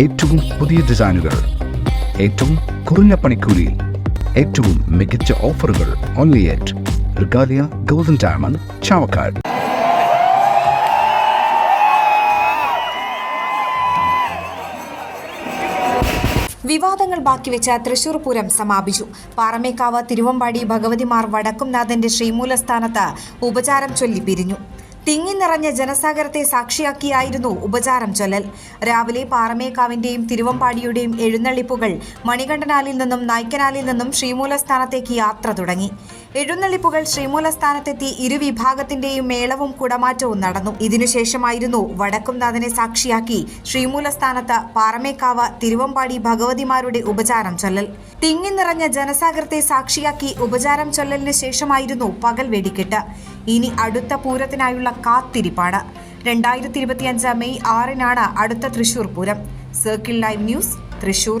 ഏറ്റവും പുതിയ ഡിസൈനുകൾ ഏറ്റവും കുറഞ്ഞ പണിക്കൂലിയിൽ ഏറ്റവും മികച്ച ഓഫറുകൾ only at Regalia golden diamond Chavakkad. വിവാദങ്ങൾ ബാക്കിവെച്ച തൃശൂർ പൂരം സമാപിച്ചു. പാറമേക്കാവ് തിരുവമ്പാടി ഭഗവതിമാർ വടക്കുംനാഥന്റെ ശ്രീമൂലസ്ഥാനത്ത് ഉപചാരം ചൊല്ലി പിരിഞ്ഞു. തിങ്ങി നിറഞ്ഞ ജനസാഗരത്തെ സാക്ഷിയാക്കിയായിരുന്നു ഉപചാരം ചൊല്ലൽ. രാവിലെ പാറമേക്കാവിന്റെയും തിരുവമ്പാടിയുടെയും എഴുന്നള്ളിപ്പുകൾ മണികണ്ഠനാലിൽ നിന്നും നായ്ക്കനാലിൽ നിന്നും ശ്രീമൂലസ്ഥാനത്തേക്ക് യാത്ര തുടങ്ങി. എഴുന്നള്ളിപ്പുകൾ ശ്രീമൂലസ്ഥാനത്തെത്തി ഇരുവിഭാഗത്തിന്റെയും മേളവും കുടമാറ്റവും നടന്നു. ഇതിനുശേഷമായിരുന്നു വടക്കുംനാഥനെ സാക്ഷിയാക്കി ശ്രീമൂലസ്ഥാനത്ത് പാറമേക്കാവ് തിരുവമ്പാടി ഭഗവതിമാരുടെ ഉപചാരം ചൊല്ലൽ. തിങ്ങി നിറഞ്ഞ ജനസാഗരത്തെ സാക്ഷിയാക്കി ഉപചാരം ചൊല്ലലിന് ശേഷമായിരുന്നു പകൽ വെടിക്കെട്ട്. ഇനി അടുത്ത പൂരത്തിനായുള്ള കാത്തിരിപ്പാണ് രണ്ടായിരത്തി ഇരുപത്തിയഞ്ച് മെയ് ആറിനാണ് അടുത്ത Thrissur Pooram. Circle live news Thrissur.